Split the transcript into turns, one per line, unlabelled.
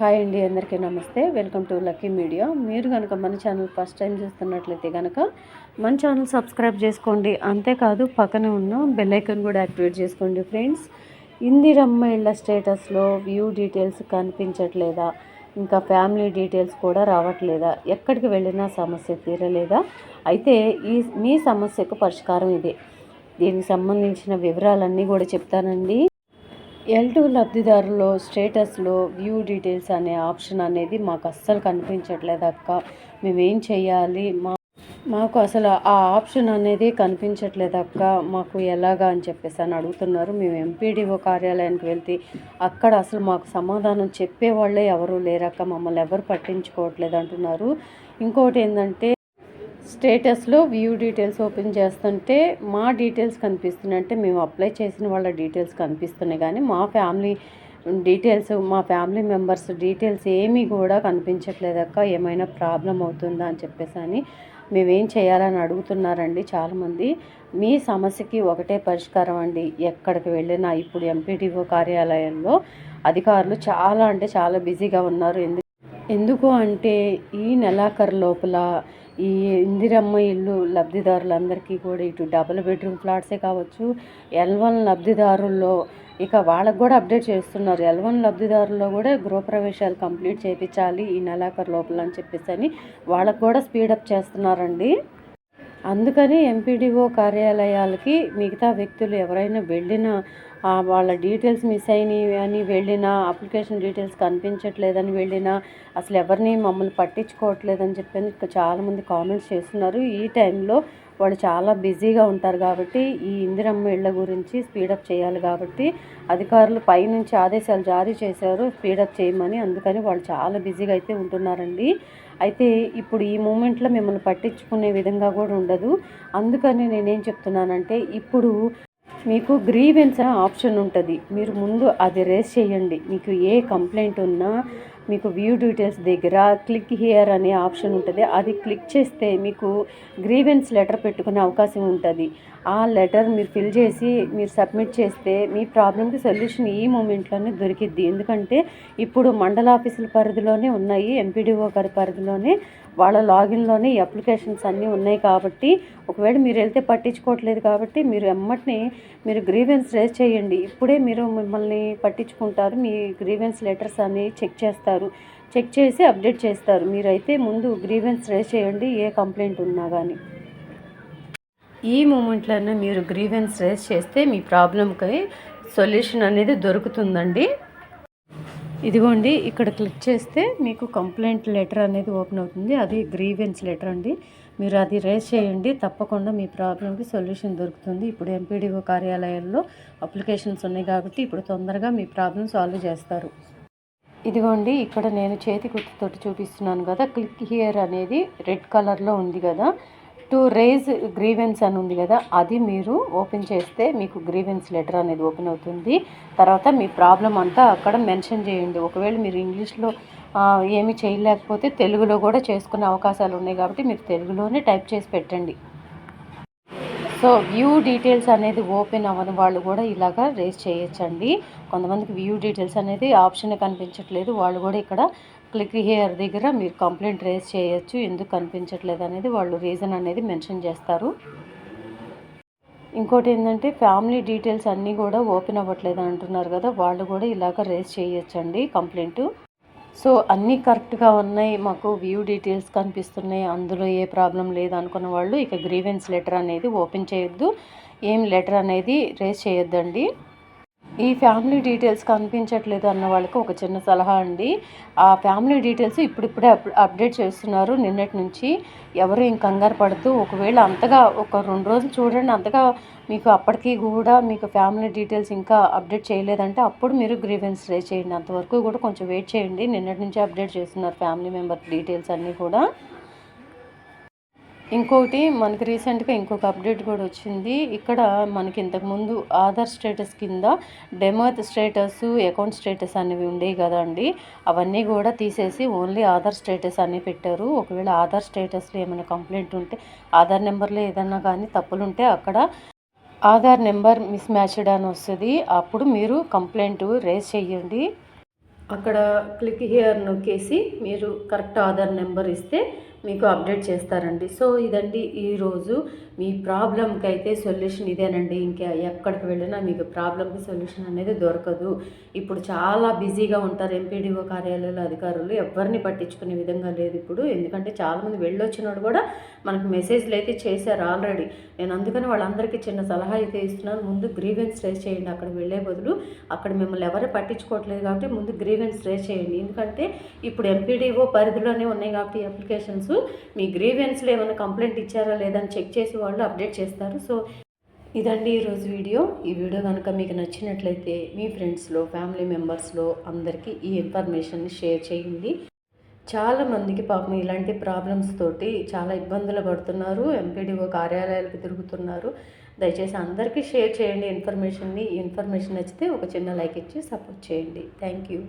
Hi అండి అందరికీ నమస్తే. Welcome to Lucky media. మీరు కనుక మన ఛానల్ ఫస్ట్ టైం చూస్తున్నట్లయితే కనుక మన ఛానల్ సబ్స్క్రైబ్ చేసుకోండి. అంతేకాదు పక్కనే ఉన్న బెల్ ఐకాన్ కూడా యాక్టివేట్ చేసుకోండి ఫ్రెండ్స్. ఇందిరమ్మ ఇళ్ళ స్టేటస్లో వ్యూ డీటెయిల్స్ కనిపించట్లేదా? ఇంకా ఫ్యామిలీ డీటెయిల్స్ కూడా రావట్లేదా? ఎక్కడికి వెళ్ళినా సమస్య తీరలేదా? అయితే ఈ మీ సమస్యకు పరిష్కారం ఇదే. దీనికి సంబంధించిన వివరాలన్నీ కూడా చెప్తానండి. ఎల్ టూ లబ్ధిదారులో స్టేటస్లో వ్యూ డీటెయిల్స్ అనే ఆప్షన్ అనేది మాకు అస్సలు కనిపించట్లేదు అక్క. మేమేం చేయాలి మా మాకు అసలు ఆ ఆప్షన్ అనేది కనిపించట్లేదు అక్క. మాకు ఎలాగా అని చెప్పేసి అని అడుగుతున్నారు. మేము ఎంపీడీఓ కార్యాలయానికి వెళ్తే అక్కడ అసలు మాకు సమాధానం చెప్పేవాళ్ళే ఎవరు లేరక్క. మమ్మల్ని ఎవరు పట్టించుకోవట్లేదు అంటున్నారు. ఇంకోటి ఏంటంటే స్టేటస్లో వ్యూ డీటెయిల్స్ ఓపెన్ చేస్తుంటే మా డీటెయిల్స్ కనిపిస్తున్నాయి. అంటే మేము అప్లై చేసిన వాళ్ళ డీటెయిల్స్ కనిపిస్తున్నాయి. కానీ మా ఫ్యామిలీ డీటెయిల్స్ మా ఫ్యామిలీ మెంబర్స్ డీటెయిల్స్ ఏమీ కూడా కనిపించట్లేదక్క ఏమైనా ప్రాబ్లం అవుతుందా అని చెప్పేసి అని మేమేం చేయాలని అడుగుతున్నారండి చాలామంది. మీ సమస్యకి ఒకటే పరిష్కారం అండి. ఎక్కడికి వెళ్ళినా ఇప్పుడు ఎంపీడీఓ కార్యాలయంలో అధికారులు చాలా అంటే చాలా బిజీగా ఉన్నారు. ఎందుకు ఎందుకు అంటే ఈ నెలాఖరు లోపల ఈ ఇందిరమ్మ ఇల్లు లబ్ధిదారులందరికీ కూడా ఇటు డబుల్ బెడ్రూమ్ ఫ్లాట్సే కావచ్చు. ఎల్ వన్ లబ్ధిదారుల్లో ఇక వాళ్ళకు కూడా అప్డేట్ చేస్తున్నారు. ఎల్ వన్ లబ్ధిదారుల్లో కూడా గృహప్రవేశాలు కంప్లీట్ చేయించాలి ఈ నెలాఖరు లోపల అని చెప్పేసి అని వాళ్ళకు కూడా స్పీడప్ చేస్తున్నారండి. అందుకని ఎంపీడీఓ కార్యాలయాలకి మిగతా వ్యక్తులు ఎవరైనా వెళ్ళినా వాళ్ళ డీటెయిల్స్ మిస్ అయినవి అని వెళ్ళినా అప్లికేషన్ డీటెయిల్స్ కనిపించట్లేదని వెళ్ళినా అసలు ఎవరిని మమ్మల్ని పట్టించుకోవట్లేదని చెప్పని చాలామంది కామెంట్స్ చేస్తున్నారు. ఈ టైంలో వాళ్ళు చాలా బిజీగా ఉంటారు కాబట్టి ఈ ఇందిరమ్మ ఇళ్ళ గురించి స్పీడప్ చేయాలి కాబట్టి అధికారులు పైనుంచి ఆదేశాలు జారీ చేశారు స్పీడప్ చేయమని. అందుకని వాళ్ళు చాలా బిజీగా అయితే ఉంటున్నారండి. అయితే ఇప్పుడు ఈ మూమెంట్లో మిమ్మల్ని పట్టించుకునే విధంగా కూడా ఉండదు. అందుకని నేనేం చెప్తున్నానంటే ఇప్పుడు మీకు గ్రీవెన్స్ ఆప్షన్ ఉంటుంది. మీరు ముందు అది రేస్ చేయండి. మీకు ఏ కంప్లైంట్ ఉన్నా మీకు వ్యూ డీటెయిల్స్ దగ్గర క్లిక్ హియర్ అనే ఆప్షన్ ఉంటుంది. అది క్లిక్ చేస్తే మీకు గ్రీవెన్స్ లెటర్ పెట్టుకునే అవకాశం ఉంటుంది. ఆ లెటర్ మీరు ఫిల్ చేసి మీరు సబ్మిట్ చేస్తే మీ ప్రాబ్లంకి సొల్యూషన్ ఈ మూమెంట్లోనే దొరికిద్ది. ఎందుకంటే ఇప్పుడు మండల ఆఫీసుల పరిధిలోనే ఉన్నాయి ఎంపీడీఓ గారి పరిధిలోనే వాళ్ళ లాగిన్లోనే ఈ అప్లికేషన్స్ అన్నీ ఉన్నాయి కాబట్టి ఒకవేళ మీరు వెళ్తే పట్టించుకోవట్లేదు కాబట్టి మీరు ఎమ్మటిని మీరు గ్రీవెన్స్ రేజ్ చేయండి. ఇప్పుడే మీరు మిమ్మల్ని పట్టించుకుంటారు మీ గ్రీవెన్స్ లెటర్స్ అన్నీ చెక్ చేస్తారు. చెక్ చేసి అప్డేట్ చేస్తారు. మీరైతే ముందు గ్రీవెన్స్ రేజ్ చేయండి ఏ కంప్లైంట్ ఉన్నా కానీ ఈ మూమెంట్లోనే మీరు గ్రీవెన్స్ రేజ్ చేస్తే మీ ప్రాబ్లంకి సొల్యూషన్ అనేది దొరుకుతుందండి. ఇదిగోండి ఇక్కడ క్లిక్ చేస్తే మీకు కంప్లైంట్ లెటర్ అనేది ఓపెన్ అవుతుంది. అది గ్రీవెన్స్ లెటర్ అండి. మీరు అది రేస్ చేయండి. తప్పకుండా మీ ప్రాబ్లంకి సొల్యూషన్ దొరుకుతుంది. ఇప్పుడు ఎంపీడీఓ కార్యాలయాల్లో అప్లికేషన్స్ ఉన్నాయి కాబట్టి ఇప్పుడు తొందరగా మీ ప్రాబ్లం సాల్వ్ చేస్తారు. ఇదిగోండి ఇక్కడ నేను చేతి గుర్తుతోటి చూపిస్తున్నాను కదా. క్లిక్ హియర్ అనేది రెడ్ కలర్లో ఉంది కదా. టు రేజ్ గ్రీవెన్స్ అని ఉంది కదా అది మీరు ఓపెన్ చేస్తే మీకు గ్రీవెన్స్ లెటర్ అనేది ఓపెన్ అవుతుంది. తర్వాత మీ ప్రాబ్లం అంతా అక్కడ మెన్షన్ చేయండి. ఒకవేళ మీరు ఇంగ్లీష్లో ఏమి చేయలేకపోతే తెలుగులో కూడా చేసుకునే అవకాశాలు ఉన్నాయి కాబట్టి మీరు తెలుగులోనే టైప్ చేసి పెట్టండి. సో వ్యూ డీటెయిల్స్ అనేది ఓపెన్ అవ్వని వాళ్ళు కూడా ఇలాగా రేస్ చేయొచ్చండి. కొంతమందికి వ్యూ డీటెయిల్స్ అనేది ఆప్షన్ కనిపించట్లేదు. వాళ్ళు కూడా ఇక్కడ క్లిక్ హియర్ దగ్గర మీరు కంప్లైంట్ రేస్ చేయొచ్చు. ఎందుకు కనిపించట్లేదు అనేది వాళ్ళు రీజన్ అనేది మెన్షన్ చేస్తారు. ఇంకోటి ఏంటంటే ఫ్యామిలీ డీటెయిల్స్ అన్నీ కూడా ఓపెన్ అవ్వట్లేదు అంటున్నారు కదా వాళ్ళు కూడా ఇలాగ రేస్ చేయొచ్చండి కంప్లైంట్. సో అన్నీ కరెక్ట్గా ఉన్నాయి మాకు వ్యూ డీటెయిల్స్ కనిపిస్తున్నాయి అందులో ఏ ప్రాబ్లం లేదు అనుకున్న వాళ్ళు ఇక గ్రీవెన్స్ లెటర్ అనేది ఓపెన్ చేయొద్దు. ఏం లెటర్ అనేది రేస్ చేయొద్దండి. ఈ ఫ్యామిలీ డీటెయిల్స్ కనిపించట్లేదు అన్న వాళ్ళకి ఒక చిన్న సలహా అండి. ఆ ఫ్యామిలీ డీటెయిల్స్ ఇప్పుడిప్పుడే అప్ అప్డేట్ చేస్తున్నారు. నిన్నటి నుంచి ఎవరు ఇంక కంగారు పడుతూ ఒకవేళ అంతగా ఒక రెండు రోజులు చూడండి అంతగా మీకు అప్పటికీ కూడా మీకు ఫ్యామిలీ డీటెయిల్స్ ఇంకా అప్డేట్ చేయలేదంటే అప్పుడు మీరు గ్రీవెన్స్ రేజ్ చేయండి. అంతవరకు కూడా కొంచెం వెయిట్ చేయండి. నిన్నటి నుంచి అప్డేట్ చేస్తున్నారు ఫ్యామిలీ మెంబర్ డీటెయిల్స్ అన్నీ కూడా. ఇంకొకటి మనకి రీసెంట్గా ఇంకొక అప్డేట్ కూడా వచ్చింది. ఇక్కడ మనకి ఇంతకుముందు ఆధార్ స్టేటస్ కింద డెమోత్ స్టేటస్ అకౌంట్ స్టేటస్ అనేవి ఉండేవి కదండి. అవన్నీ కూడా తీసేసి ఓన్లీ ఆధార్ స్టేటస్ అని పెట్టారు. ఒకవేళ ఆధార్ స్టేటస్లో ఏమైనా కంప్లైంట్ ఉంటే ఆధార్ నెంబర్లో ఏదన్నా కానీ తప్పులు ఉంటే అక్కడ ఆధార్ నెంబర్ మిస్ మ్యాచ్డ్ అని వస్తుంది. అప్పుడు మీరు కంప్లైంట్ రేజ్ చేయండి. అక్కడ క్లిక్ హియర్ నొక్కేసి మీరు కరెక్ట్ ఆధార్ నెంబర్ ఇస్తే మీకు అప్డేట్ చేస్తారండి. సో ఇదండి ఈరోజు మీ ప్రాబ్లంకి అయితే సొల్యూషన్ ఇదేనండి. ఇంకా ఎక్కడికి వెళ్ళినా మీకు ప్రాబ్లంకి సొల్యూషన్ అనేది దొరకదు. ఇప్పుడు చాలా బిజీగా ఉంటారు ఎంపీడీఓ కార్యాలయాల అధికారులు. ఎవరిని పట్టించుకునే విధంగా లేదు ఇప్పుడు. ఎందుకంటే చాలామంది వెళ్ళొచ్చినోడు కూడా మనకు మెసేజ్లు అయితే చేశారు ఆల్రెడీ నేను అందుకని వాళ్ళందరికీ చిన్న సలహా అయితే ఇస్తున్నాను. ముందు గ్రీవెన్స్ రేస్ చేయండి. అక్కడ వెళ్ళే బదులు అక్కడ మిమ్మల్ని ఎవరు పట్టించుకోవట్లేదు కాబట్టి ముందు గ్రీవెన్స్ రేస్ చేయండి. ఎందుకంటే ఇప్పుడు ఎంపీడీఓ పరిధిలోనే ఉన్నాయి కాబట్టి అప్లికేషన్స్. మీ గ్రీవెన్స్లో ఏమైనా కంప్లైంట్ ఇచ్చారా లేదని చెక్ చేసి వాళ్ళు అప్డేట్ చేస్తారు. సో ఇదండి ఈరోజు వీడియో. ఈ వీడియో కనుక మీకు నచ్చినట్లయితే మీ ఫ్రెండ్స్లో ఫ్యామిలీ మెంబర్స్లో అందరికీ ఈ ఇన్ఫర్మేషన్ని షేర్ చేయండి. చాలా మందికి పాపం ఇలాంటి ప్రాబ్లమ్స్ తోటి చాలా ఇబ్బందులు పడుతున్నారు. ఎంపీడీఓ కార్యాలయాలకు తిరుగుతున్నారు. దయచేసి అందరికీ షేర్ చేయండి ఇన్ఫర్మేషన్ని. ఈ ఇన్ఫర్మేషన్ నచ్చితే ఒక చిన్న లైక్ ఇచ్చి సపోర్ట్ చేయండి. Thank you.